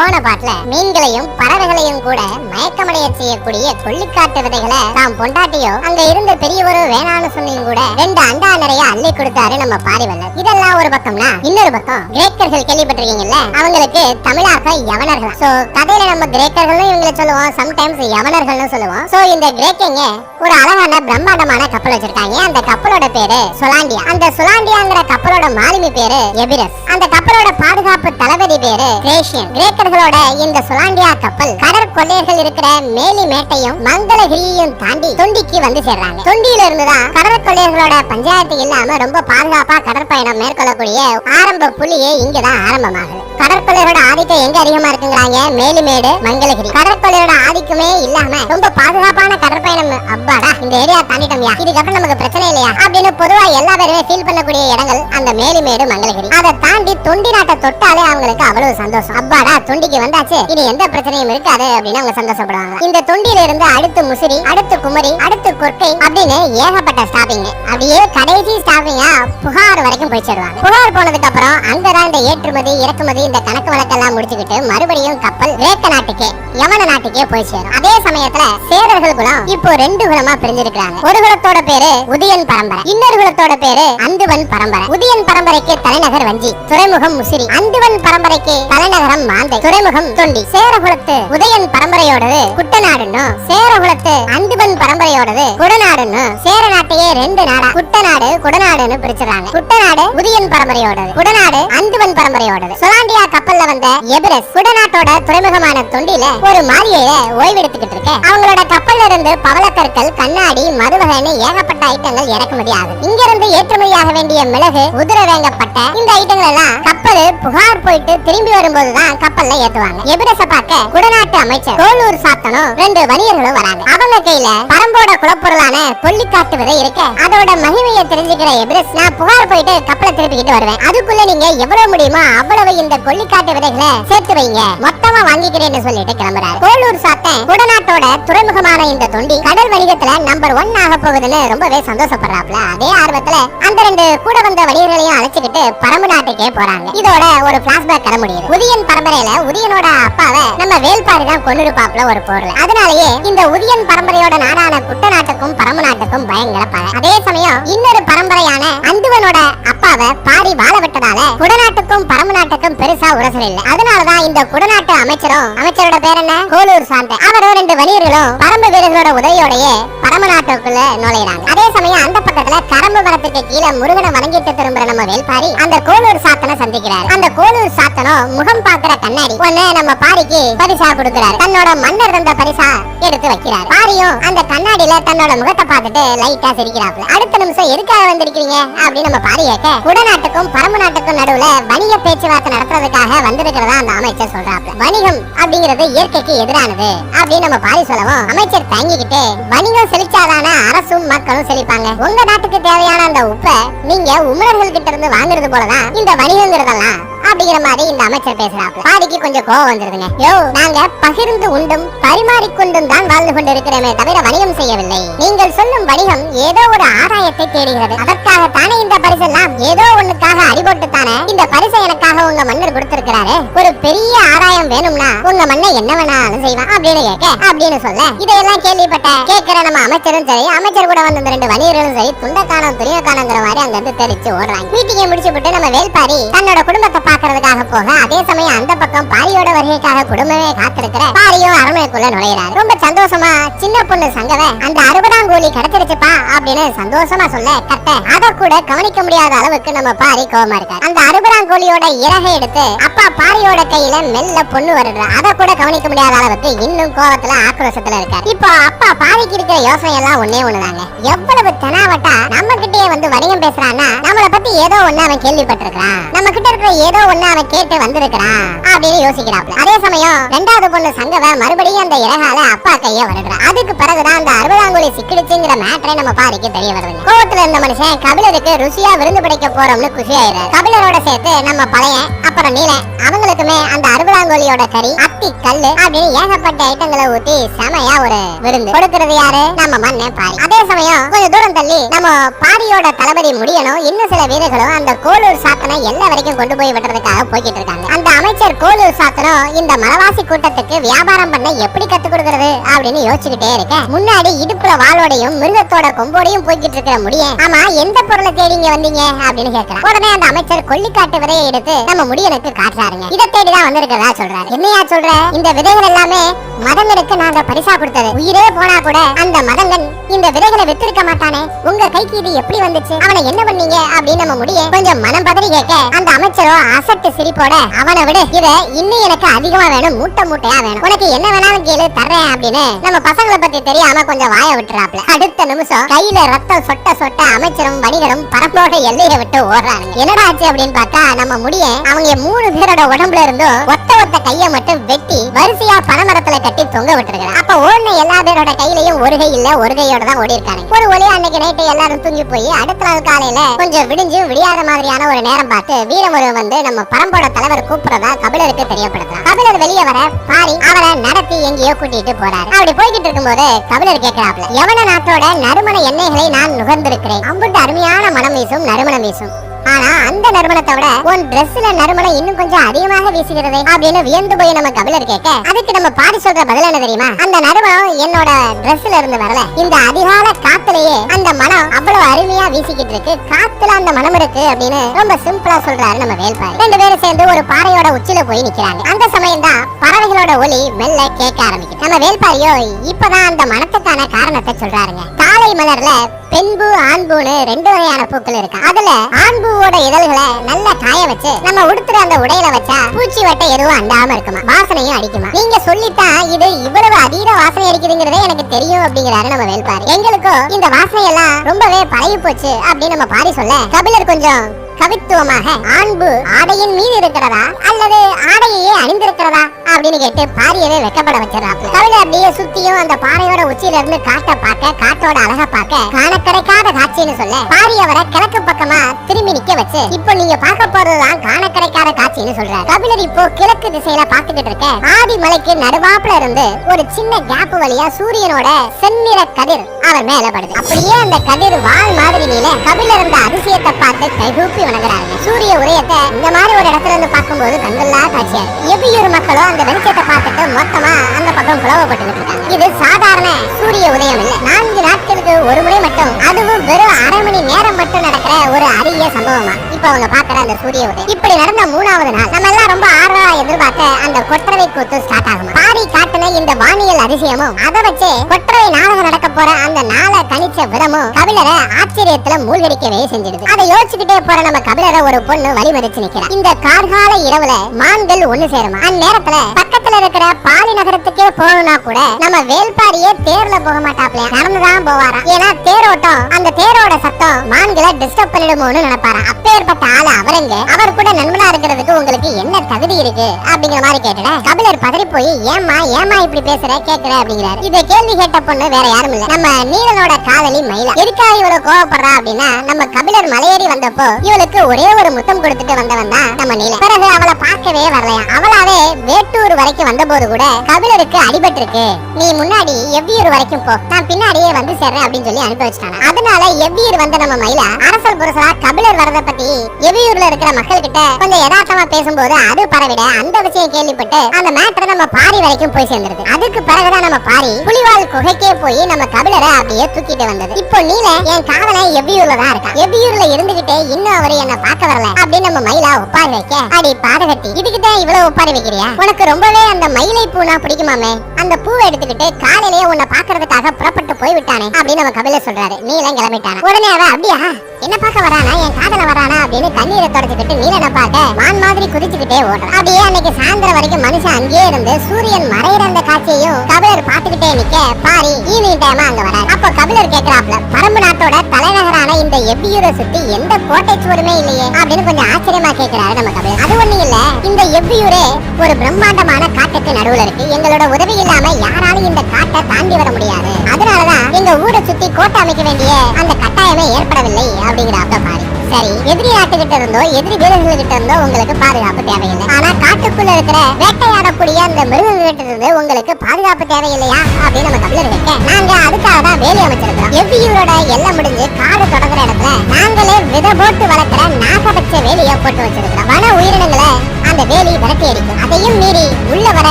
போன பாட்டுல மீன்களையும் பறவைகளையும் கூட மயக்கமடைய செய்யக்கூடிய கொள்ளிக்காட்டு விதைகளை தாம் பொண்டாட்டியோ அங்க இருந்த பெரியவரோ வேணாம்னு சொன்னியும் கூட ரெண்டு அண்டா நிறைய அள்ளி கொடுத்தாரு நம்ம பாரிவல்லர். இதெல்லாம் ஒரு பக்கம்னா இன்னொரு பக்கம் கிரேக்கர்கள் கேள்விப்பட்டிருக்கீங்கல்ல? அவங்களுக்கு தமிழாக யவனர்கள். சோ கதையில நம்ம கிரேக்கர்களும் இவங்களை சொல்லுவோம் சம்டைம்ஸ் யவனர்கள்னு சொல்லுவோம். சோ இந்த கிரேக்கங்க ஒரு அழகான பிரம்மாண்டமான கப்பல் வச்சிருக்காங்க. அந்த கப்பலோட பேரு சொலாண்டியா. அந்த சொலாண்டியாங்கிற கப்பலோட மாலுமி பேரு எபிரஸ். அந்த கப்பலோட பாதுகாப்பு தளபதி பேரு கிரேஷியன். கிரேக்கர்களோட இந்த சுலாண்டியா கப்பல் கடற்கொள்ளையர்கள் இருக்கிற மேலி மேட்டையும் மங்களகிரியையும் தாண்டி தொண்டிக்கு வந்து சேர்றாங்க. தொண்டியில இருந்துதான் கடற்கொள்ளையர்களோட பஞ்சாயத்து இல்லாம ரொம்ப பாதுகாப்பா கடற்பயணம் மேற்கொள்ளக்கூடிய ஆரம்ப புள்ளியே இங்கதான் ஆரம்பமாகுது. கடற்கொள்ளையரோட ஆதிக்கம் எங்க அதிகமா இருக்குங்கிறாங்க? மேலுமேடு மங்களகிரி. கடற்கொள்ளையரோட ஆதிக்கமே இல்லாம ரொம்ப பாதுகாப்பான கடற்பயணம். அப்பாடா இந்த ஏரியா தாண்டிட்டோம்யா இதுக்கப்புறம் நமக்கு பிரச்சனை இல்லையா? அப்படின்னு பொதுவா எல்லா பேருமே ஃபீல் பண்ணக்கூடிய இடங்கள் அந்த மேலுமேடு மங்களகிரி. அதை தாண்டி தொண்டி நாட்டை தொட்டாலே அவங்களுக்கு அவ்வளவு சந்தோஷம். அப்பாடா தொண்டிக்கு வந்தாச்சு. இனி எந்த பிரச்சனையும் இருக்காது அப்படின்னு அவங்க சந்தோஷப்படுவாங்க. இந்த தொண்டியில இருந்து அடுத்து முசிறி அடுத்து குமரி அடுத்து கொற்கை அப்படின்னு ஏகப்பட்ட ஸ்டாப்பிங் அப்படியே கடைசி ஸ்டாப்பிங்கா புகார் வரைக்கும் போய் சேருவாங்க புகார் போனதுக்கு அப்புறம் அங்கதான் இந்த ஏற்றுமதி இறக்குமதி இந்த கணக்கு வழக்கெல்லாம் முடிச்சுக்கிட்டு மறுபடியும் கப்பல் கிரேக்க நாட்டுக்கே யமன நாட்டுக்கே போய் சேரும். அதே சமயத்துல சேரர்கள் குலம் இப்போ ரெண்டு குலமா பிரிஞ்சிருக்கிறாங்க. ஒரு குலத்தோட பேரு உதயன் பரம்பரை இன்னொரு குலத்தோட பேரு அந்துவன் பரம்பரை. உதயன் பரம்பரைக்கு தலைநகர் வஞ்சி துறைமுகம் முசிறி அந்துவன் பரம்பரைக்கு தலைநகரம் மாந்தை துறைமுகம் தொண்டி. சேரகுலத்து உதயன் பரம்பரையோடது குட்டநாடுன்னு சேரகுலத்து அந்துவன் பரம்பரையோடது குடநாடுன்னு சேர நாட்டையே ரெண்டு நாடா குட்டநாடு குடநாடுன்னு பிரிச்சிடறாங்க. குட்டநாடு உதயன் பரம்பரையோடது குடநாடு அந்துவன் பரம்பரையோடது. சொலாண்டியா கப்பல்ல வந்த எபிரஸ் குடநாட்டோட துறைமுகமான தொண்டில ஒரு மாளிகையில ஓய்வெடுத்துக்கிட்டு இருக்க அவங்களோட கப்பல்ல இருந்து பவளக்கற்கள் கண்ணாடி மதுவகைன்னு ஏகப்பட்ட ஐட்டங்கள் இறக்குமதி ஆகுது. இங்க இருந்து ஏற்றுமதியாக வேண்டிய மிளகு உதிர வேங்கப்பட்ட இந்த ஐட்டங்கள் எல்லாம் கப்பல் புகார் போயிட்டு திரும்பி வரும்போதுதான் கப்பல்ல ஏத்துவாங்க. எபிரஸ பார்க்க குடநாட்டு அமைச்சர் கோலூர் சாத்தனும் ரெண்டு வணிகர்களும் வராங்க. அவங்க கையில பரம்போட குலப்பொருளான கொல்லிக்காட்டு விதை இருக்க அதோட மகிமையை தெரிஞ்சுக்கிற எபிரஸ் நான் புகார் போயிட்டு கப்பலை திருப்பிக்கிட்டு வருவேன். அதுக்குள்ள நீங்க எவ்வளவு முடியுமோ அவ்வளவு இந்த கொல்லிக்காட்டு விதைகளை சேர்த்து வைங்க. மொத்தமா வாங்கிக்கிறேன்னு சொல்லிட்டு கிளம்புறாரு. கோலூர் சாத்தன் குடநாட்டோட துறைமுகமான இந்த தொண்டி கடல் வணிகத்துல நம்பர் ஒன் ஆக போகுதுன்னு ரொம்பவே சந்தோஷப்படுறாப்ல அதே ஆர்வத்துல அந்த ரெண்டு கூட வந்த வணிகர்களையும் அழைச்சுக்கிட்டு பரம்பு நாட்டுக்கே போறாங்க. இதோட ஒரு பிளாஷ்பேக் தர முடியுது. உதியன் பரம்பரையில உதியனோட அப்பாவை நம்ம வேல்பாரி தான் கொண்டிருப்பாப்ல ஒரு போர்ல அதனாலேயே இந்த உதியன் பரம்பரையோட நாடான குட்ட நாட்டுக்கும் பரம்பு நாட்டுக்கும் பயங்கர பகை அதே சமயம் இன்னொரு பரம்பரையான அந்துவனோட அப்பாவை பாரி வாழ விட்டதால குடநாட்டுக்கும் பரம்பு நாட்டுக்கும் பெரு பெருசா உரசல் இல்ல. அதனாலதான் இந்த குடநாட்டு அமைச்சரும் அமைச்சரோட பேர் என்ன? கோலூர் சாந்த அவரும் ரெண்டு வணிகர்களும் பரம்பு வீரர்களோட உதவியோடயே பரம நாட்டுக்குள்ள நுழையிறாங்க. அதே சமயம் அந்த பக்கத்துல கரம்பு மரத்துக்கு கீழே முருகனை வணங்கிட்டு திரும்புற நம்ம வேல்பாரி அந்த கோலூர் சாத்தனை சந்திக்கிறார். அந்த கோலூர் சாத்தனும் முகம் பாக்குற கண்ணாடி ஒண்ணு நம்ம பாரிக்கு பரிசா கொடுக்கிறாரு. தன்னோட மன்னர் தந்த பரிசா எடுத்து வைக்கிறார். பாரியும் அந்த கண்ணாடியில தன்னோட முகத்தை பார்த்துட்டு லைட்டா சிரிக்கிறாப்ல அடுத்த நிமிஷம் எதுக்காக வந்திருக்கீங்க அப்படின்னு நம்ம பாரி கேட்க குடநாட்டுக்கும் பரம்பு நாட்டுக்கும் நடுவுல வணிக பேச்சுவார்த்தை பண்றதுக்காக வந்திருக்கிறதா அந்த அமைச்சர் சொல்றாப்ல. வணிகம் அப்படிங்கிறது இயற்கைக்கு எதிரானது அப்படின்னு நம்ம பாரி சொல்லவும் அமைச்சர் தங்கிக்கிட்டு வணிகம் செழிச்சாதான அரசும் மக்களும் செழிப்பாங்க. உங்க நாட்டுக்கு தேவையான அந்த உப்பை நீங்க உமரர்கள் கிட்ட இருந்து வாங்குறது போலதான் இந்த வணிகங்கிறதெல்லாம் அப்படிங்கிற மாதிரி இந்த அமைச்சர் பேசுறாப்ல பாடிக்கு கொஞ்சம் கோவம் வந்துருதுங்க. யோ நாங்க பகிர்ந்து உண்டும் பரிமாறிக்கொண்டும் தான் வாழ்ந்து கொண்டிருக்கிறோமே தவிர வணிகம் செய்யவில்லை. நீங்கள் சொல்லும் வணிகம் ஏதோ ஒரு ஆதாயத்தை தேடுகிறது. அதற்காக தானே இந்த பரிசெல்லாம் ஏதோ ஒண்ணுக்காக அடிபட்டு தானே இந்த பரிசை எனக்காக உங்க மன்னர் கொடுத்திருக்கிறாரு? ஒரு பெரிய ஆதாயம் வேணும்னா உங்க மண்ணை என்ன வேணாலும் செய்வான். அப்படின்னு கேட்க அப்படின்னு சொல்ல. இதையெல்லாம் கேள்விப்பட்ட கேட்கிற நம்ம அமைச்சரும் சரி அமைச்சர் கூட வந்த ரெண்டு வணிகர்களும் சரி துண்டக்கானம் துணியக்கானங்கிற மாதிரி அங்க இருந்து தெரிச்சு ஓடுறாங்க. மீட்டிங்கை முடிச்சு விட்டு நம்ம வேல்பாரி தன்னோட குடும்பத்தை பாக்குறதுக்காக போக அதே சமயம் அந்த பக்கம் பாரியோட வருகைக்காக குடும்பமே காத்திருக்கிற பாரியும் அரண்மனைக்குள்ள நுழையிறாரு. ரொம்ப சந்தோஷமா சின்ன பொண்ணு சங்கவ அந்த அறுபதாம் கோழி கிடைச்சிருச்சுப்பா அப்படின்னு சந்தோஷமா சொல்ல கட்ட அத கூட கவனிக்க முடியாத அளவுக்கு நம்ம பாரி கோவமா இருக்காரு. அந்த அறுபதாம் கோழியோட இறகை எடுத்து அப்பா பாரியோட கையில மெல்ல பொண்ணு வருது. அத கூட கவனிக்க முடியாத அளவுக்கு இன்னும் கோவத்துல ஆக்ரோஷத்துல இருக்காரு. இப்போ அப்பா பாரிக்கு இருக்கிற யோசனை எல்லாம் ஒன்னே ஒண்ணுதான் பேசுறாங்க எவ்வளவு தெனாவட்டா நம்ம கிட்டயே வந்து வணிகம் பேசுறான்னா நம்மள பத்தி ஏதோ ஒண்ணு அவன் கேள்விப்பட்டிருக்கான் நம்ம கிட்ட இருக்கிற ஏதோ ஒண்ணு அவன் கேட்டு வந்திருக்கிறான் அப்படின்னு யோசிக்கிறாப்ல அதே சமயம் ரெண்டாவது பொண்ணு சங்கவ மறுபடியும் அந்த இறகால அப்பா கைய வருடுறா அதுக்கு பிறகுதான் அந்த அறுபதாங்குழி சிக்கிடுச்சுங்கிற மேட்டரை நம்ம பாருக்கு தெரிய வருதுங்க. கோவத்துல இருந்த மனுஷன் கபிலருக்கு ருசியா விருந்து படைக்க போறோம்னு குஷியாயிரு கபிலரோட சேர்த்து நம்ம பழைய அப்புறம் நீல அவங்க அவங்களுக்குமே அந்த அறுபதாங்கோலியோட கறி அத்தி கல்லு அப்படின்னு ஏகப்பட்ட ஐட்டங்களை ஊத்தி செமையா ஒரு விருந்து கொடுக்கறது யாரு? நம்ம மண்ணே பாரி. அதே சமயம் கொஞ்சம் தூரம் தள்ளி நம்ம பாரியோட தளபதி முடியணும். இன்னும் சில வீரர்களும் அந்த கோலூர் சாத்தனை எல்லா வரைக்கும் கொண்டு போய் விடுறதுக்காக போய்கிட்டு இருக்காங்க. அந்த அமைச்சர் கோலூர் சாத்தனும் இந்த மலவாசி கூட்டத்துக்கு வியாபாரம் பண்ண எப்படி கத்து கொடுக்கறது அப்படின்னு யோசிச்சுக்கிட்டே இருக்க முன்னாடி இடுப்புல வாளோடையும் மிருகத்தோட கொம்போடையும் போய்கிட்டு இருக்கிற முடிய. ஆமா எந்த பொருளை தேடி இங்க வந்தீங்க அப்படின்னு கேட்கிறேன் உடனே அந்த அமைச்சர் கொல்லிக்காட்டு விதையை எடுத்து நம்ம முடியனுக்கு காட்டுறாருங்க. இதை தேடி தான் வந்திருக்கிறதா சொல்றாரு என்னையா சொல்ற? இந்த விதைகள் எல்லாமே மதங்களுக்கு நாங்க பரிசா கொடுத்தது. உயிரே போனா கூட அந்த மதங்கன் இந்த விதைகளை வித்திருக்க மாட்டானே. உங்க கைக்கு இது எப்படி வந்துச்சு? அவனை என்ன பண்ணீங்க? அப்படின்னு நம்ம முடிய கொஞ்சம் மனம் பதறி கேட்க அந்த அமைச்சரோ அசட்டு சிரிப்போட அவனை விட இத இன்னும் எனக்கு அதிகமா வேணும் மூட்டை மூட்டையா வேணும். உனக்கு என்ன வேணாலும் கேளு தர்றேன் அப்படின்னு நம்ம பசங்களை பத்தி தெரியாம கொஞ்சம் வாய விட்டுறாப்ல. அடுத்த நிமிஷம் கையில ரத்தம் சொட்ட சொட்ட அமைச்சரும் வணிகரும் பரப்போட எல்லையை விட்டு ஓடுறாங்க என்னடா ஆச்சு அப்படின்னு பார்த்தா நம்ம முடிய அவங்க மூணு பேரோட உடம்பு உடம்புல இருந்தோ ஒத்த ஒத்த கைய மட்டும் வெட்டி வரிசையா பனமரத்துல கட்டி தொங்க விட்டுருக்காங்க அப்ப ஓடின எல்லா பேரோட கையிலயும் ஒரு கை இல்ல ஒரு கையோட தான் ஓடி இருக்காங்க ஒரு ஒளி அன்னைக்கு நைட்டு எல்லாரும் தூங்கி போய் அடுத்த நாள் காலையில கொஞ்சம் விடிஞ்சு விடியாத மாதிரியான ஒரு நேரம் பார்த்து வீரமுருகன் வந்து நம்ம பரம்போட தலைவர் கூப்பிடுறதா கபிலருக்கு தெரியப்படுத்துறான். கபிலர் வெளியே வர பாரி அவரை நடத்தி எங்கேயோ கூட்டிட்டு போறாரு. அப்படி போய்கிட்டு இருக்கும்போது கபிலர் கேட்கிறாப்ல யவன நாட்டோட நறுமண எண்ணெய்களை நான் நுகர்ந்திருக்கிறேன்? அம்புட்டு அருமையான மனம் வீசும் நறுமணம் வீசும். ஆனா அந்த நறுமணத்தை விட உன் Dressல நறுமணம் இன்னும் கொஞ்சம் அதிகமாக வீசுகிறது அப்படின்னு வியந்து போய் நம்ம கபிலர் கேட்க அதுக்கு நம்ம பாடி சொல்ற பதில் என்ன தெரியுமா? அந்த நறுமணம் என்னோட Dressல இருந்து வரல. இந்த அதிகால காத்துலயே அந்த மனம் அவ்வளவு அருமையா வீசிக்கிட்டு இருக்கு. காத்துல அந்த மனம் இருக்கு அப்படின்னு ரொம்ப சிம்பிளா சொல்றாரு நம்ம வேல்பாரி. ரெண்டு பேரும் சேர்ந்து ஒரு பாறையோட உச்சில போய் நிக்கிறாங்க. அந்த சமயம் தான் பறவைகளோட ஒலி மெல்ல கேட்க ஆரம்பிக்கும் நம்ம வேல்பாரியோ இப்பதான் அந்த மனத்துக்கான காரணத்தை சொல்றாருங்க. காலை மலர்ல பெண்பூ ஆண்பூன்னு ரெண்டு வகையான பூக்கள் இருக்கு. அதுல ஆண்பூவோட இதழ்களை நல்லா காய வச்சு நம்ம உடுத்துற அந்த உடையில வச்சா பூச்சி வட்டை எதுவும் அண்டாம இருக்குமா? வாசனையும் அடிக்குமா? நீங்க சொல்லித்தான் இது இவ்வளவு அதீத வாசனை அடிக்குதுங்கிறதே எனக்கு தெரியும் அப்படிங்கிறாரு நம்ம வேல்பாரி. எங்களுக்கும் இந்த வாசனை எல்லாம் ரொம்பவே பழகி போச்சு அப்படின்னு நம்ம பாரி சொல்ல கபிலர் கொஞ்சம் கவித்துவமாக ஆண்பு ஆடையின் மீது இருக்கிறதா அல்லது ஆடையே அணிந்திருக்கிறதா அப்படின்னு கேட்டு பாரியவே வெக்கப்பட வச்சிடறாப்ல கவிதை அப்படியே சுத்தியும் அந்த பாறையோட உச்சியில இருந்து காட்டை பார்க்க காட்டோட அழக பார்க்க காண கிடைக்காத காட்சின்னு சொல்ல பாரியவரை கிழக்கு பக்கமா திரும்பி நிக்க வச்சு இப்போ நீங்க பார்க்க போறதுதான் காண கிடைக்காத காட்சின்னு சொல்ற. கபிலர் இப்போ கிழக்கு திசையில பாத்துக்கிட்டு இருக்க ஆதி மலைக்கு நடுவாப்புல இருந்து ஒரு சின்ன கேப் வழியா சூரியனோட செந்நிற கதிர் அவர் மேல படுது. அப்படியே அந்த கதிர் வால் மாதிரி நீல கபிலர் இருந்த அதிசயத்தை பார்த்து கைகூப்பி வணங்குறாங்க. சூரிய உதயத்தை இந்த மாதிரி ஒரு இடத்துல இருந்து பார்க்கும்போது கண்கொள்ளா காட்சியா இருக்கு. எவ்வியூர் மக்களும் அந்த வெளிச்சத்தை பார்த்துட்டு மொத்தமா அந்த பக்கம் புலவப்பட்டு இருக்காங்க. இது சாதாரண சூரிய உதயம் இல்ல. நான்கு நாட்களுக்கு ஒரு முறை மட்டும் அதுவும் வெறும் அரை மணி நேரம் மட்டும் நடக்கிற ஒரு அரிய சம்பவமா? இப்ப அவங்க பாக்குற அந்த சூரிய உதயம். இப்படி நடந்த மூணாவது நாள் நம்ம எல்லாம் ரொம்ப ஆர்வமா எதிர்பார்த்த அந்த கொற்றவை கூத்து ஸ்டார்ட் ஆகும்? பாரி காட்டுன இந்த வானியல் அதிசயமும் அதை வச்சு கொற்றவை நாடகம் நடக்க போற அந்த நாளை கணிச்ச விதமும் கவிழரை ஆச்சரியத்துல மூழ்கடிக்கவே செஞ்சிடுது. அதை யோசிச்சுக்கிட்டே போற நம்ம கபிலர ஒரு பொண்ணு வழிமறிச்சு நிக்கிறா இந்த கார்கால இரவுல மான்கள் ஒண்ணு சேருமா? அந்நேரத்துல பக்கத்துல இருக்கிற பாலி நகரத்துக்கே போகணும்னா கூட நம்ம வேல்பாரியே தேர்ல போக மாட்டாப்ல நடந்துதான் போவாரா ஏன்னா தேரோட்டம் அந்த தேரோட சத்தம் மான்களை டிஸ்டர்ப் பண்ணிடுமோன்னு நினைப்பாரா அப்பேற்பட்ட ஆளு அவருங்க. அவர் கூட நண்பனா இருக்கிறதுக்கு உங்களுக்கு என்ன தகுதி இருக்கு? அப்படிங்கிற மாதிரி கேட்டுட. கபிலர் பதறி போய் ஏமா ஏமா இப்படி பேசுற? கேக்குற? அப்படிங்கிறாரு. இத கேள்வி கேட்ட பொண்ணு வேற யாரும் இல்ல. நம்ம நீலனோட காதலி மயிலா. எதுக்காக இவ்வளவு கோவப்படுறா அப்படின்னா நம்ம கபிலர் மலையேறி வந்தப்போ இவளுக்கு அவளுக்கு ஒரே ஒரு முத்தம் கொடுத்துட்டு வந்தவன் தான் நம்ம நீல பிறகு அவளை பார்க்கவே வரலையா? அவளாவே வேட்டூர் வரைக்கும் வந்த போது கூட கபிலருக்கு அடிபட்டு இருக்கு நீ முன்னாடி எவ்வியூர் வரைக்கும் போ. நான் பின்னாடியே வந்து சேர்றேன் அப்படின்னு சொல்லி அனுப்பி வச்சிட்டாங்க அதனால எவ்வியூர் வந்த நம்ம மயிலா அரசல் புரசலா கபிலர் வரத பத்தி எவ்வியூர்ல இருக்கிற மக்கள் கிட்ட கொஞ்சம் யதார்த்தமா பேசும்போது அது பரவிட அந்த விஷயம் கேள்விப்பட்டு அந்த மேட்டர் நம்ம பாரி வரைக்கும் போய் சேர்ந்துருது. அதுக்கு பிறகுதான் நம்ம பாரி புலிவால் குகைக்கே போய் நம்ம கபிலரை அப்படியே தூக்கிட்டு வந்தது. இப்போ நீல என் காதலை எவ்வியூர்ல தான் இருக்கா? எவ்வியூர்ல இருந்துகிட்டே இன்னும் அவரை என்ன பார்க்க வரல அப்படின்னு நம்ம மயிலா ஒப்பாரி வைக்க. அடி பாதகத்தி இதுக்கு தான் இவ்வளவு ஒப்பாரி வைக்கிறியா? உனக்கு ரொம்பவே அந்த மயிலை பூனா பிடிக்குமாமே? அந்த பூவை எடுத்துக்கிட்டு காலையிலேயே உன்னை பாக்குறதுக்காக புறப்பட்டு போய் விட்டானே அப்படின்னு நம்ம கபில சொல்றாரு. நீலம் கிளம்பிட்டான. உடனே அவ அப்படியா? என்ன பார்க்க வரானா? என் காதல வரானா? அப்படின்னு கண்ணீரை தொடச்சுக்கிட்டு நீலனை பார்க்க மான் மாதிரி குதிச்சுக்கிட்டே ஓடுறான். அப்படியே அன்னைக்கு சாயந்தரம் வரைக்கும் மனுஷன் அங்கேயே இருந்து சூரியன் மறையிற அந்த காட்சியையும் கபிலர் பார்த்துக்கிட்டே நிக்க பாரி ஈவினிங் டைம் அங்க வராரு. அப்போ கபிலர் கேக்குறாப்ல பரம்பு நாட்டோட தலைநகரான இந்த எவ்வியூரை சுத்தி எந்த கோட்டை சுவருமே இல்லையே அப்படின்னு கொஞ்சம் ஆச்சரியமா கேட்கிறாரு நம்ம கபிலர் அது ஒண்ணு இல்ல. இந்த எவ்வியூரே ஒரு பிரம்மாண்டமான காட்டுக்கு நடுவுல இருக்கு. எங்களோட உதவி இல்லாம யாராலும் இந்த காட்டை தாண்டி வர முடியாது. அதனாலதான் எங்க ஊரை சுத்தி கோட்டை அமைக்க வேண்டிய அந்த கட்டாயமே ஏற்படவில்லை அப்படிங்கிற பாரி சரி எதிரி நாட்டுகிட்ட இருந்தோ எதிரி வீரர்கள் கிட்ட இருந்தோ உங்களுக்கு பாதுகாப்பு தேவையில்லை. ஆனா காட்டுக்குள்ள இருக்கிற வேட்டையாடக்கூடிய அந்த மிருகங்கள் இருந்து உங்களுக்கு பாதுகாப்பு தேவையில்லையா? அப்படின்னு நம்ம தமிழர் கேட்க நாங்க அதுக்காக தான் வேலி அமைச்சிருக்கிறோம். எவ்வியூரோட எல்லாம் முடிஞ்சு காடு தொடங்குற இடத்துல நாங்களே வித போட்டு வளர்க்கிற நாகபட்ச வேலியை போட்டு வச்சிருக்கிறோம். வன உயிரினங்களை அந்த வேலி விரட்டி அடிக்கும். அதையும் மீறி உள்ள வர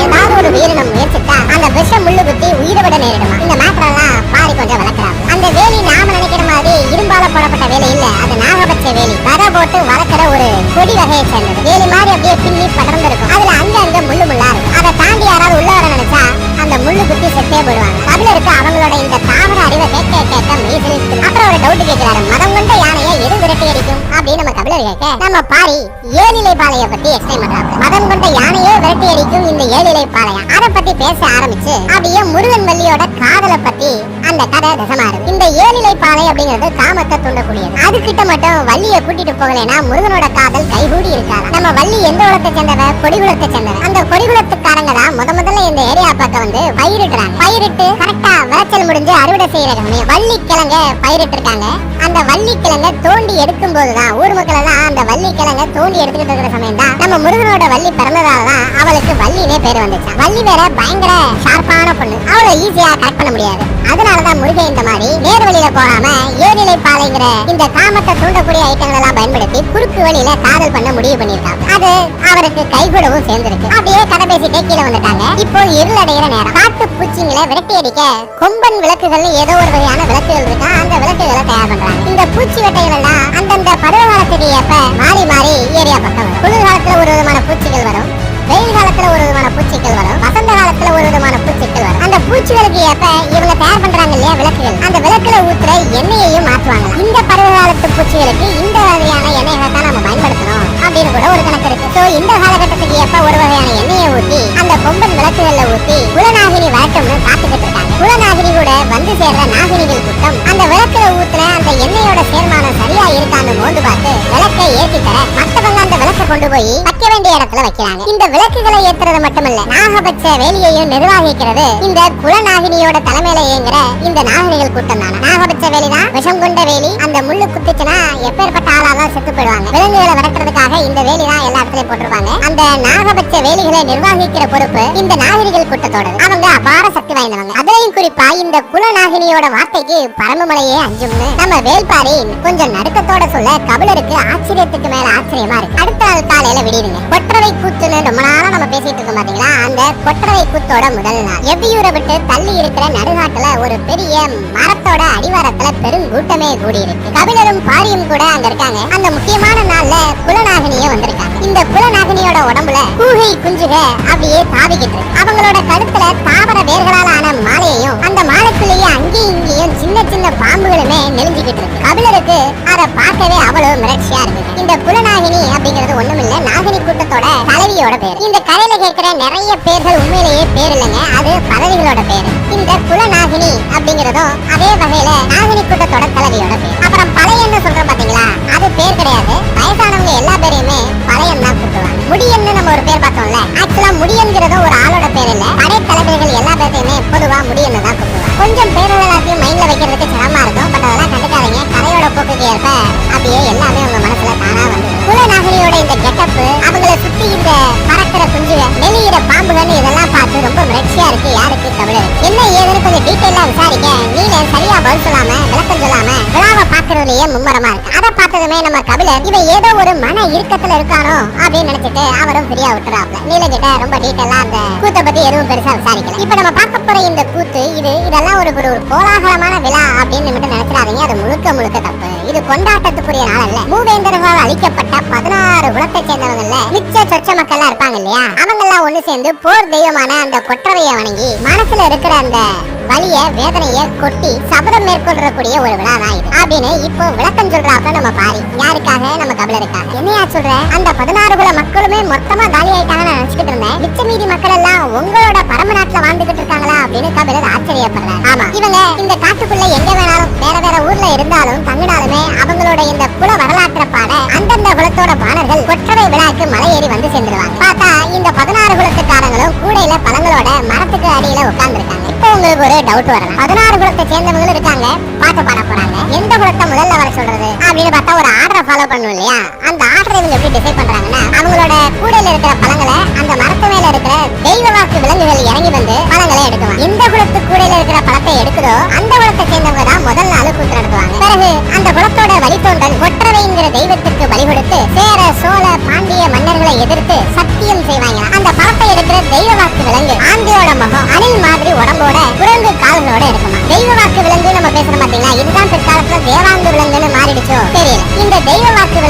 ஏதாவது ஒரு உயிரினம் முயற்சித்தா அந்த விஷம் முள்ளு குத்தி உயிரை விட நேரிடுமா? இந்த மேட்டரெல்லாம் வேலி வர போட்டு வளர்க்கிற ஒரு கொடி வகையை சேர்ந்தது. வேலி மாதிரி அப்படியே பின்னி படர்ந்து இருக்கும் அதுல அங்க அங்க முள்ளு முள்ளா இருக்கும். அதை தாண்டி யாராவது உள்ள வர நினைச்சா அந்த முள்ளு குத்தி செத்தே போடுவாங்க. கபிலருக்கு அவங்களோட இந்த தாவர அறிவை கேட்க கேட்க மெய்சிலிருக்குது அப்புறம் ஒரு டவுட் கேட்கிறாரு மதம் கொண்ட யானையை எது விரட்டி அடிக்கும் அப்படின்னு நம்ம கபிலர் கேட்க நம்ம பாரி ஏழிலை பாளைய பத்தி எக்ஸ்பிளைன் பண்றாங்க மதம் கொண்ட யானையே விரட்டி அடிக்கும் இந்த ஏழிலை பாளையம். அதை பத்தி பேச ஆரம்பிச்சு அப்படியே முருகன் வள்ளியோட காதலை பத்தி அந்த கதை தசமாறு இந்த ஏழிலை பாதை அப்படிங்கிறது காமத்தை தூண்டக்கூடியது. அதுகிட்ட மட்டும் வள்ளிய கூட்டிட்டு போகலைன்னா முருகனோட காதல் கைகூடி இருக்காது. நம்ம வள்ளி எந்த குலத்தை சேர்ந்தவ? கொடிகுலத்தை சேர்ந்தவ. அந்த கொடிகுலத்துக்காரங்க தான் முத முதல்ல இந்த ஏரியா பக்கம் வந்து பயிரிடுறாங்க. பயிரிட்டு கரெக்டா விளைச்சல் முடிஞ்சு அறுவடை செய்யற சமயம் வள்ளி கிழங்க பயிரிட்டு இருக்காங்க அந்த வள்ளி கிழங்க தோண்டி எடுக்கும் போதுதான் ஊர் மக்கள் எல்லாம் அந்த வள்ளி கிழங்க தோண்டி எடுத்துக்கிட்டு இருக்கிற சமயம் தான் நம்ம முருகனோட வள்ளி பிறந்ததால தான் அவளுக்கு வள்ளினே பேர் வந்துச்சு. வள்ளி வேற பயங்கர ஷார்ப்பான பொண்ணு. அவளை ஈஸியா கரெக்ட் பண்ண முடியாது. அதனாலதான் முருகன் இந்த மாதிரி நேர் வழியில போகாம ஏழிலை பாலைங்கிற இந்த காமத்தை தூண்டக்கூடிய ஐட்டங்கள் எல்லாம் பயன்படுத்தி குறுக்கு வழியில காதல் பண்ண முடிவு பண்ணிருக்காங்க அது அவருக்கு கைகூடவும் சேர்ந்திருக்கு. அப்படியே கதை பேசிட்டே கீழே வந்துட்டாங்க. இப்போ இருளடைகிற நேரம். காட்டு பூச்சிங்களை விரட்டி அடிக்க கொம்பன் விளக்குகள் ஏதோ ஒரு வகையான விளக்குகள் இருக்கா? அந்த விளக்குகளை தயார் பண்றாங்க. இந்த பூச்சி வெட்டைகள் எல்லாம் அந்தந்த பருவ காலத்துக்கு ஏற்ப மாறி மாறி ஏரியா பக்கம் வரும். குளிர் காலத்துல ஒரு விதமான பூச்சிகள் வரும். வெயில் காலத்துல ஒரு விதமான பூச்சிகள் வரும். பூச்சி அந்த பூச்சிகளுக்கு ஏற்ப இவங்க தயார் பண்றாங்க இல்லையா விளக்குகள்? அந்த விளக்குல ஊத்துற எண்ணெயையும் மாற்றுவாங்க. இந்த பருவ காலத்து பூச்சிகளுக்கு இந்த வகையான எண்ணெய்களை தான் நம்ம பயன்படுத்தணும். அப்படின்னு கூட ஒரு கணக்கு இருக்கு. சோ இந்த காலகட்டத்துக்கு ஏற்ப ஒரு வகையான எண்ணெயை ஊத்தி அந்த கொம்பன் விளக்குகள்ல ஊத்தி குலநாகினி வரட்டும்னு காத்துக்கிட்டு இருக்காங்க. குலநாகினி கூட வந்து சேர்ற நாகினிகள் கூட்டம் அந்த விளக்குல ஊத்துல அந்த எண்ணெயோட சேர்மானம் சரியா இருக்கான்னு மோந்து பார்த்து விளக்கை ஏத்தி தர மத்தவங்க அந்த விளக்கை கொண்டு போய் வைக்க வேண்டிய இடத்துல வைக்கிறாங்க. இந்த விளக்குகளை ஏத்துறது மட்டுமல்ல நாகபட்ச வேலியையும் நிர்வகிக்கிறது இந்த குலநாகினியோட தலைமையில இயங்குற இந்த நாகரிகள் கூட்டம் தானே நாகபட்ச வேலிதான் விஷம் கொண்ட வேலி. அந்த முள்ளு குத்துச்சுன்னா எப்பேற்பட்ட ஆளாதான் செத்து போயிடுவாங்க. விலங்குகளை வளர்க்கறதுக்காக இந்த வேலி தான் எல்லா இடத்துலயும் போட்டிருப்பாங்க. அந்த நாகபட்ச வேலிகளை நிர்வகிக்கிற பொறுப்பு இந்த நாகரிகள் கூட்டத்தோட அவங்க அபார சக்தி வாய்ந்தவங்க. அதுலயும் குறிப்பா இந்த குல நாகினியோட வார்த்தைக்கு பரமமலையே அஞ்சும்னு. நம்ம வேல்பாரி கொஞ்சம் நடுக்கத்தோட சொல்ல கபிலருக்கு ஆச்சரியத்துக்கு மேல ஆச்சரியமா இருக்கு. அடுத்த நாள் காலையில விடியுதுங்க. கொற்றவை கூத்துன்னு ரொம்ப நாளா நம்ம பேசிட்டு இருக்கோம் பாத்தீங்களா? அந்த கொற்றவை கூத்தோட முதல் நாள். எவ்வியூரை விட்டு தள்ளி இருக்கிற நடுநாட்டுல ஒரு பெரிய மரத்தோட அடிவாரத்துல பெருங்கூட்டமே கூடி இருக்கு கபிலரும் பாரியும் கூட அங்க இருக்காங்க. அந்த முக்கியமான நாள்ல குலநாகினி நாகினியே வந்திருக்காங்க இந்த குல நாகினியோட உடம்புல கூகை குஞ்சுக அப்படியே தாவிக்கிட்டு இருக்கு. அவங்களோட கழுத்துல தாவர வேர்களா பாம்புகளுமே நெலிஞ்சுக்கிட்டு இருக்கு. கபிலருக்கு அதை பார்க்கவே அவ்வளவு மிரட்சியா இருக்கு இந்த குலநாகினி அப்படிங்கிறது ஒண்ணுமில்ல நாகினி கூட்டத்தோட தலைவியோட பேர். இந்த கதையில கேட்கிற நிறைய பேர்கள் உண்மையிலேயே பேர் இல்லைங்க அது பதவிகளோட பேர். இந்த குலநாகினி அப்படிங்கிறதும் அதே வகையில நாகினி கூட்டத்தோட தலைவியோட பேர். அப்புறம் பழையன்னு சொல்றோம் பாத்தீங்களா அது பேர் கிடையாது. வயசானவங்க எல்லா பேரையுமே பழையன் தான் கூட்டுவாங்க முடியன்னு நம்ம ஒரு பேர் பார்த்தோம்ல ஆக்சுவலா முடியன்கிறதும் ஒரு ஆளோட பேர் இல்ல. படை தலைவர்கள் எல்லா பேர்த்தையுமே பொதுவா முடியன்னு தான் கொஞ்சம் பேர்கள் மைண்ட்ல வைக்கிறதுக்கு சிரமமா இருக்கும். பட் அதெல்லாம் கண்டுக்காதீங்க. கதையோட போக்குக்கு ஏற்ப அப்படியே எல்லாமே உங்க மனசுல தானா வந்து குலநாகினியோட இந்த கெட்டப் அவங்கள சுத்தி இந்த பறக்கிற குஞ்சுக நெளியிற பாம்புகள் இதெல்லாம் பார்த்து ரொம்ப மிரட்சியா இருக்கு. யாருக்கு? தமிழர். என்ன ஏதுன்னு கொஞ்சம் டீட்டெயிலா விசாரிக்க. நீல சரியா பதில் சொல்லாம விளக்கம் சொல்லாம விழாவை பாக்குறதுலயே மும்மரமா இருக்கு. அதை பார்த்ததுமே நம்ம கபிலர் இவன் ஏதோ ஒரு மன இறுக்கத்துல இருக்கானோ அப்படின்னு நினைச்சிட்டு அவரும் ஃப்ரீயா விட்டுறாப்ல. நீல கிட்ட ரொம்ப டீட்டெயிலா அந்த கூத்த பத்தி எதுவும் பெருசா விசாரிக்கல. இப்ப நம்ம பார்க்க போற இந்த கூத்து இது இதெல்லாம் ஒரு ஒரு கோலாகலமான விழா அப்படின்னு மட்டும் நினைச்சிடாதீங்க. அது முழுக்க முழுக்க தப்பு. இது கொண்டாட்டத்துக்குரிய நாள் அல்ல. மூவேந்தர்களால் அழிக்கப்பட்ட பதினாறு குலத்தை சேர்ந்தவங்கல்ல மிச்ச சொச்ச மக்கள் எல்லாம் இருப்பாங்க இல்லையா? அவங்க எல்லாம் ஒண்ணு சேர்ந்து போர் தெய்வமான அந்த கொற்றவையை வணங்கி மனசுல இருக்கிற அந்த வலிய வேதனைய கொட்டி சபதம் மேற்கொள்ளக்கூடிய ஒரு விழா தான் இது. அப்படின்னு இப்போ விளக்கம் சொல்றாப்ப நம்ம பாரி. யாருக்காக? நம்ம கபிலருக்காக. என்னையா சொல்ற? அந்த பதினாறு குல மக்களுமே மொத்தமா காலி ஆயிட்டாங்கன்னு நினைச்சுக்கிட்டு இருந்தேன். மிச்ச மீதி மக்கள் எல்லாம் உங்களோட பரம நாட்டுல வாழ்ந்துகிட்டு இருக்காங்களா அப்படின்னு கபிலர் ஆச்சரியப்படுறாரு. ஆமா. இவங்க இந்த காட்டுக்குள்ள எங்க வேணாலும் வேற வேற ஊர்ல இருந்தாலும் தங்கினாலுமே அவங்களோட இந்த குல வரலாற்ற பாட அந்தந்த குலத்தோட பாணர்கள் கொற்றவை விழாக்கு மலை ஏறி வந்து சேர்ந்துருவாங்க. பார்த்தா இந்த பதினாறு குலத்தை கூடையில பழங்களோட மரத்துக்கு அடியில உட்கார்ந்துருக்காங்க. இப்போ உங்களுக்கு ஒரு டவுட் வரலாம் பதினாறு குலத்தை சேர்ந்தவங்களும் இருக்காங்க. பாட்டு பாட போறாங்க. எந்த குலத்தை முதல்ல வர சொல்றது? அப்படின்னு பார்த்தா ஒரு ஆர்டரை ஃபாலோ பண்ணும் இல்லையா? அந்த ஆர்டரை இவங்க எப்படி டிசைட் பண்றாங்கன்னா அவங்களோட கூடையில இருக்கிற பழங்களை அந்த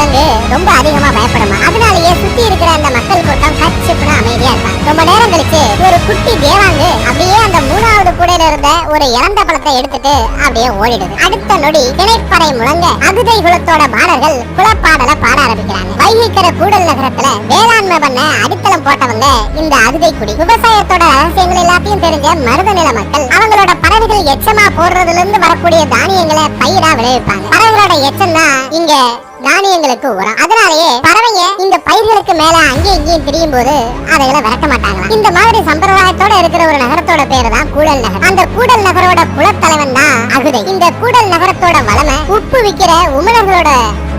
விலங்கு ரொம்ப அதிகமா பயப்படுமா. அதனாலேயே சுத்தி இருக்கிற அந்த மக்கள் கூட்டம் கச்சிப்புன்னு அமைதியா இருப்பாங்க. ரொம்ப நேரம் கழிச்சு ஒரு குட்டி தேவாங்கு அப்படியே அந்த மூணாவது கூடையில இருந்த ஒரு இறந்த பழத்தை எடுத்துட்டு அப்படியே ஓடிடுது. அடுத்த நொடி திணைப்படை முழங்க அகுதை குலத்தோட பாடல்கள் குலப்பாடல பாட ஆரம்பிக்கிறாங்க. வைகைக்கர கூடல் நகரத்துல வேளாண்மை பண்ண அடித்தளம் போட்டவங்க இந்த அகுதை குடி. விவசாயத்தோட ரகசியங்கள் எல்லாத்தையும் தெரிஞ்ச மருத நில மக்கள் அவங்களோட பறவைகள் எச்சமா போடுறதுல இருந்து வரக்கூடிய தானியங்களை பயிரா விளைவிப்பாங்க. பறவைகளோட எச்சம் தான் இங்க தானியங்களுக்கு உரம் அதனாலேயே பறவைங்க இந்த பயிர்களுக்கு மேல அங்கேயும் இங்கேயும் திரியும் போது அதைகளை விரட்ட மாட்டாங்க இந்த மாதிரி சம்பிரதாயத்தோட இருக்கிற ஒரு நகரத்தோட பேரு தான் கூடல் நகர். அந்த கூடல் நகரோட குலத்தலைவன் தான் அகுதை. இந்த கூடல் நகரத்தோட வளமை உப்பு விக்கிற உமிழர்களோட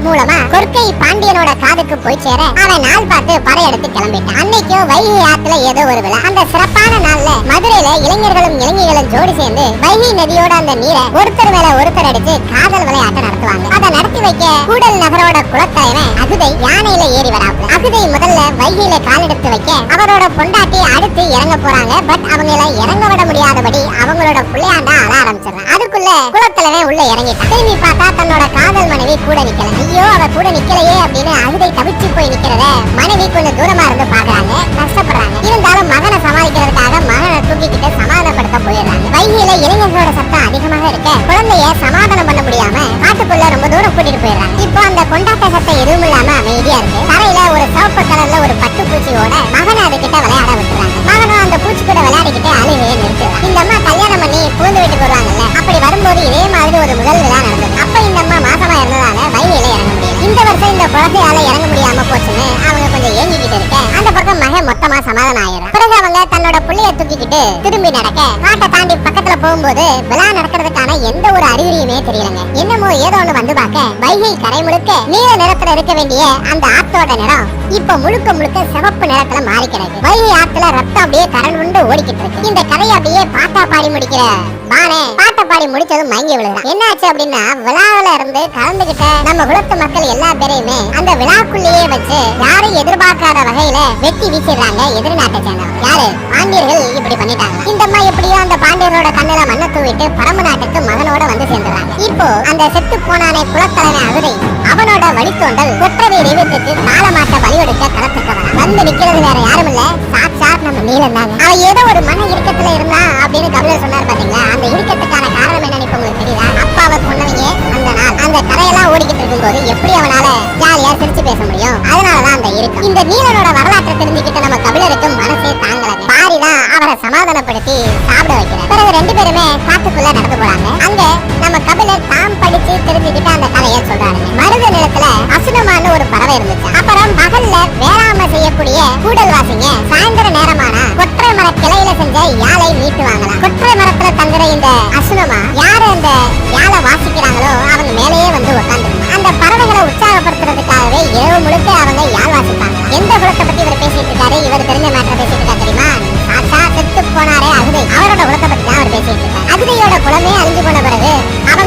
மூலமா கொற்கை பாண்டியனோட காதுக்கு போய் சேர அவன் நாள் பார்த்து படையெடுத்து கிளம்பிட்டான். அன்னைக்கு வைகை ஆத்துல ஏதோ ஒரு விழா அந்த சிறப்பான நாள்ல மதுரையில இளைஞர்களும் இளைஞர்களும் ஜோடி சேர்ந்து வைகை நதியோட அந்த நீரை ஒருத்தர் மேல ஒருத்தர் அடிச்சு காதல் விளையாட்டு நடத்துவாங்க. அதை நடத்தி வைக்க கூடல் நகர் அவரோட குலத்தலைவன் அகுதை யானையில ஏறி வராப்ல. அகுதை முதல்ல வைகையில காலெடுத்து வைக்க அவரோட பொண்டாட்டி அடுத்து இறங்க போறாங்க. பட் அவங்கள இறங்க விட முடியாதபடி அவங்களோட புள்ளையாண்டா அழ ஆரம்பிச்சிடறான். அதுக்குள்ள குலத்தலைவன் உள்ள இறங்கிட்டான். திரும்பி பார்த்தா தன்னோட காதல் மனைவி கூட நிக்கல. ஐயோ அவ கூட நிக்கலையே அப்படின்னு அகுதை தவிச்சு போய் நிக்கிறத மனைவி கொஞ்சம் தூரமா இருந்து பாக்குறாங்க. கஷ்டப்படுறாங்க. இருந்தாலும் மகனை சமாளிக்கிறதுக்காக மகனை தூக்கிக்கிட்டு சமாதானப்படுத்த போயிடுறாங்க. வைகையில இளைஞர்களோட சத்தம் அதிகமாக இருக்க குழந்தைய சமாதானம் பண்ண முடியாம காட்டுக்குள்ள ரொம்ப தூரம் கூட்டிட்டு போயிடுறாங்க. இப்போ அந்த கொண்டாட்ட சத்தம் எதுவும் இல்லாம அமைதியா இருக்கு. தரையில ஒரு சிவப்பு கலர்ல ஒரு பட்டு பூச்சியோட மகனை அதுகிட்ட விளையாட விட்டுறாங்க. மகனும் அந்த பூச்சி கூட விளையாடிக்கிட்டு அழுகையை நிறுத்துறான் இந்த அம்மா கல்யாணம் பண்ணி பூந்து வீட்டுக்கு வருவாங்கல்ல அப்படி வரும்போது இதே மாதிரி ஒரு முதல் விழா நடந்தது. அப்ப இந்த அம்மா மாசமா இருந்ததால வைகையில இறங்க முடியல. இந்த வருஷம் இந்த குழந்தையால இறங்க முடியாம போச்சுன்னு அவங்க கொஞ்சம் ஏங்கிக்கிட்டு இருக்க அந்த மகன் மொத்தமா சமாதானம் ஆயிரும். பிறகு அவங்க தன்னோட புள்ளைய தூக்கிக்கிட்டு திரும்பி நடக்க காட்டை தாண்டி பக்கத்துல போகும்போது விழா நடக்கிறதுக்கான எந்த ஒரு அறிகுறியுமே தெரியலங்க. என்னமோ ஏதோ ஒண்ணு வந்து பார்க்க வைகை கரை முழுக்க நீல நிறத்துல இருக்க வேண்டிய அந்த ஆத்தோட நிறம் இப்ப முழுக்க முழுக்க சிவப்பு நிறத்துல மாறி கிடக்கு வைகை ஆத்துல ரத்தம் அப்படியே கரண்டு ஓடிக்கிட்டு இருக்கு. இந்த கதையை அப்படியே பாட்டா பாடி முடிக்கிற பானே பாட்டை பாடி முடிச்சதும் மயங்கி விழுகிறான். என்னாச்சு அப்படின்னா விழாவில இருந்து கலந்துகிட்ட நம்ம குலத்து மக்கள் எல்லா பேரையுமே அந்த விழாக்குள்ளேயே வச்சு யாரும் எதிர்பார்க்காத வகையில வெட்டி வீசிடுறாங்க எதிர்நாட்டை சேர்ந்தவங்க. யாரு? பாண்டியர்கள் இப்படி பண்ணிட்டாங்க. இந்த அம்மா எப்படியோ அந்த பாண்டியரோட கண்ணுல மண்ணை தூவிட்டு பரம நாட்டுக்கு மகனோட வந்து சேர்ந்துறாங்க இப்போ அந்த செத்து போனானே குலத்தலைவன் அகுதை அவனோட வழித்தோண்டல் குற்றவை தெய்வத்துக்கு காலமாட்ட பலியெடுக்க களத்துக்கு வந்து நிக்கிறது வேற யாரும் இல்ல. சாட்சாத் நம்ம நீலம் தாங்க. அவன் ஏதோ ஒரு மன இறுக்கத்துல இருந்தா அப்படின்னு கபிலர் சொன்னார் பாத்தீங்களா? அந்த இறுக்கத்துக்கான காரணம் என்னன்னு இப்ப உங்களுக்கு தெரியுதா? அப்பாவை கொண்டவங்க அந்த நாள் அந்த கரையெல்லாம் ஓடிக்கிட்டு இருக்கும்போது எப்படி அவனால ஜாலியா சிரிச்சு பேச முடியும்? அதனாலதான் அந்த இருக்கு இந்த நீலனோட வரலாற்றை தெரிஞ்சுக்கிட்ட நம்ம கபிலருக்கு மனசே தாங்கல. பாரிதான் அவரை சமாதானப்படுத்தி சாப்பிட வைக்கிறார். பிறகு ரெண்டு பேருமே காட்டுக்குள்ள நடந்து போறாங்க. அங்க நம்ம கபிலர் தாம் படிச்சு தெரிஞ்சுக்கிட்ட அந்த கதையை சொல்றாரு. மருத நிலத்துல அசுனமான ஒரு பறவை இருந்துச்சு. அப்புறம் பகல்ல வேளாண்மை செய்யக்கூடிய கூடல் வாசிங்க சாயந்தர நேரமான கொற்றை மர கிளையில செஞ்ச யாழை மீட்டுவாங்களாம் கொற்றை தங்குற இந்த அசுனமா யாரு அந்த யாழை வாசிக்கிறாங்களோ அவங்க மேலேயே வந்து உட்காந்துருமா அந்த பறவைகளை உற்சாகப்படுத்துறதுக்காகவே இரவு முழுக்க அவங்க யாழ் வாசிப்பாங்க? எந்த குலத்தை பத்தி இவர் பேசிட்டு இருக்காரு? இவர் தெரிஞ்ச மேட்டரை பேசிட்டு இருக்காரு தெரியுமா? சாத்தா செத்து போனாரே அகுதை. அவரோட குலத்தை பத்தி தான் அவர் பேசிட்டு இருக்காரு. அகுதையோட குலமே அழிஞ்சு போன பிறகு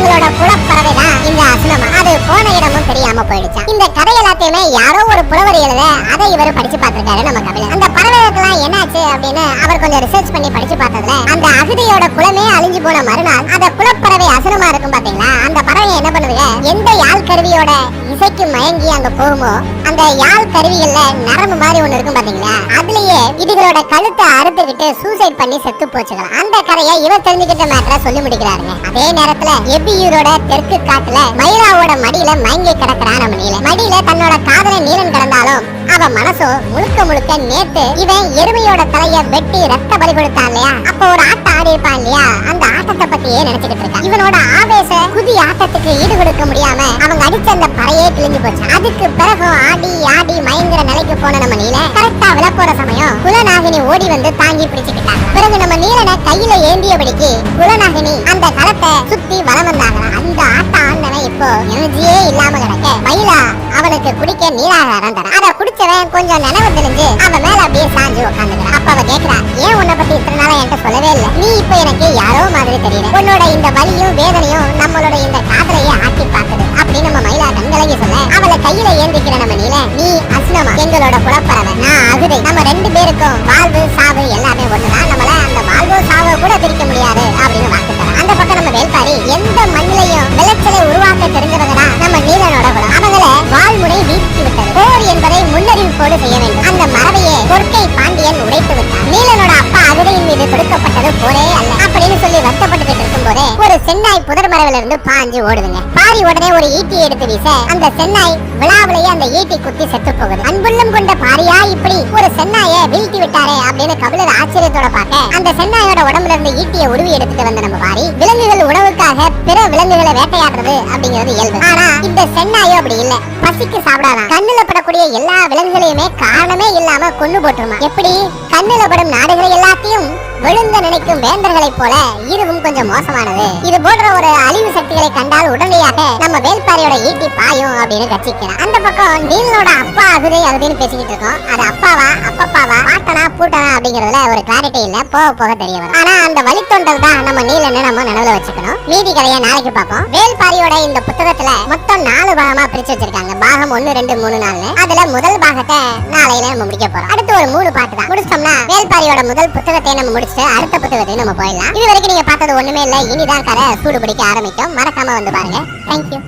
அவங்களோட குலப்பறவை தான் இந்த அசுனமா அது போன இடமும் தெரியாம போயிடுச்சு? இந்த கதை எல்லாத்தையுமே யாரோ ஒரு புலவர் எழுத அதை இவர் படிச்சு பார்த்திருக்காரு நம்ம கபிலன். அந்த பறவைகளுக்கெல்லாம் என்னாச்சு அப்படின்னு அவர் கொஞ்சம் ரிசர்ச் பண்ணி படிச்சு பார்த்ததுல அந்த அகதியோட குலமே அழிஞ்சு போன மறுநாள் அந்த குலப்பறவை அசுனமா இருக்கும் பாத்தீங்களா? அந்த பறவை என்ன பண்ணுதுங்க? எந்த யாழ் கருவியோட இசைக்கு மயங்கி அங்க போகுமோ அந்த யாழ் கருவிகள்ல நரம்பு மாதிரி ஒண்ணு இருக்கும் பாத்தீங்களா? அதுலயே இதுகளோட கழுத்தை அறுத்துக்கிட்டு சூசைட் பண்ணி செத்து போச்சுக்கலாம் அந்த கதையை இவர் தெரிஞ்சுக்கிட்ட மேட்டரை சொல்லி முடிக்கிறாருங்க. அதே நேரத்துல எபியூரோட தெற்கு காட்டுல மயிலாவோட மடியில மயங்கி கிடக்குறான் நம்ம நீல மடியில தன்னோட காதலை நீலன் கிடந்தாலும் அவ மனசோ முழுக்க முழுக்க நேத்து இவன் எருமையோட தலைய வெட்டி ரத்த பலி கொடுத்தான் இல்லையா? அப்ப ஒரு ஆட்டம் ஆடி இருப்பான் இல்லையா? அந்த ஆட்டத்தை பத்தியே நினைச்சுக்கிட்டு இருக்கான். இவனோட ஆவேச குதி ஆட்டத்துக்கு ஈடு கொடுக்க முடியாம அவங்க அடிச்ச அந்த பறையே அப்படியே கிழிஞ்சு போச்சு. அதுக்கு பிறகு ஆடி ஆடி மயங்குற நிலைக்கு போன நம்ம நீல கரெக்டா விளக்கோட சமயம் குலநாகினி ஓடி வந்து தாங்கி பிடிச்சுக்கிட்டாங்க. பிறகு நம்ம நீலனை கையில ஏந்தியபடிக்கு குலநாகினி அந்த களத்தை சுத்தி வளம் வந்தாங்க அந்த ஆட்டம் அவன் இப்போ எனர்ஜியே இல்லாம கிடக்க. மயிலா அவனுக்கு குடிக்க நீராகாரம் தர அத குடிச்சவன் கொஞ்சம் நினைவு தெரிஞ்சு அவன் மேல அப்படியே சாஞ்சு உட்காந்துக்கிறான் அப்ப அவ கேக்குறா ஏன் உன்னை பத்தி இத்தனை நாளா என்கிட்ட சொல்லவே இல்ல? நீ இப்ப எனக்கு யாரோ மாதிரி தெரியல. உன்னோட இந்த வலியும் வேதனையும் நம்மளோட இந்த காதலையே ஆட்டி பார்த்தது அப்படின்னு நம்ம மயிலா கண்கலங்கி சொல்ல அவளை கையில ஏந்திக்கிற நம்ம நீல நீ அஸ்னமா? எங்களோட குலப்பறவை நான் அகுதை. நம்ம ரெண்டு பேருக்கும் வாழ்வு சாவு எல்லாமே ஒண்ணுதான். நம்மள அந்த வாழ்வோ சாவோ கூட பிரிக்க முடியாது. அப்படின்னு வாக்கு அந்த பக்கம் நம்ம வேல்பாரி எந்த தொடுக்கப்பட்டது போரே அல்ல. அப்படின்னு சொல்லி வருத்தப்பட்டு இருக்கும் போதே ஒரு சென்னாய் புதர் மரவில இருந்து பாஞ்சு ஓடுதுங்க. பாரி உடனே ஒரு ஈட்டி எடுத்து வீச அந்த சென்னாய் விழாவிலேயே அந்த ஈட்டி குத்தி செத்து போகுது. அன்புள்ளம் கொண்ட பாரியா இப்படி ஒரு சென்னாயை வீழ்த்தி விட்டாரே அப்படின்னு கபிலர் ஆச்சரியத்தோட பார்க்க அந்த சென்னாயோட உடம்புல இருந்து ஈட்டியை உருவி எடுத்துட்டு வந்த நம்ம பாரி விலங்குகள் உணவுக்காக பிற விலங்குகளை வேட்டையாடுறது அப்படிங்கிறது இயல்பு. ஆனா இந்த சென்னாயோ அப்படி இல்ல. பசிக்கு சாப்பிடாதான். கண்ணுல படக்கூடிய எல்லா விலங்குகளையுமே காரணமே இல்லாம கொண்டு போட்டுருமா. எப்படி? கண்ணுல படும் நாடுகளை எல்லாத்தையும் விழுந்த நினைக்கும் வேந்தர்களைப் போல இதுவும் கொஞ்சம் மோசமானது. இது போன்ற ஒரு அழிவு சக்திகளை கண்டால் உடனடியாக நம்ம வேல்பாரியோட ஈட்டி பாயும் அப்படின்னு கட்சிக்கிறான். அந்த பக்கம் நீலனோட அப்பா அகுதை அகுதின்னு பேசிக்கிட்டு இருக்கோம். அது அப்பாவா அப்பப்பாவா பாட்டனா பூட்டனா அப்படிங்கறதுல ஒரு கிளாரிட்டி இல்ல போக போக தெரிய வரும். ஆனா அந்த வழித்தொண்டல் தான் நம்ம நீலன்னு நம்ம நினைவுல வச்சுக்கணும். மீதி கதையை நாளைக்கு பார்ப்போம். வேல்பாரியோட இந்த புத்தகத்துல மொத்தம் நாலு பாகமா பிரிச்சு வச்சிருக்காங்க. பாகம் ஒன்னு ரெண்டு மூணு நாலு அதுல முதல் பாகத்தை நாளையில நம்ம முடிக்க போறோம். அடுத்து ஒரு மூணு பாட்டு தான். முடிச்சோம்னா வேல்பாரியோட முதல் புத்தகத்தை நம்ம முடிச்சுட்டு அடுத்த புத்தகத்தை நம்ம போயிடலாம். இது வரைக்கும் நீங்க பார்த்தது ஒண்ணுமே இல்ல. இனிதான் கதை சூடு பிடிக்க ஆரம்பிக்கும். மறக்காம வந்து பாருங்க. தேங்க்யூ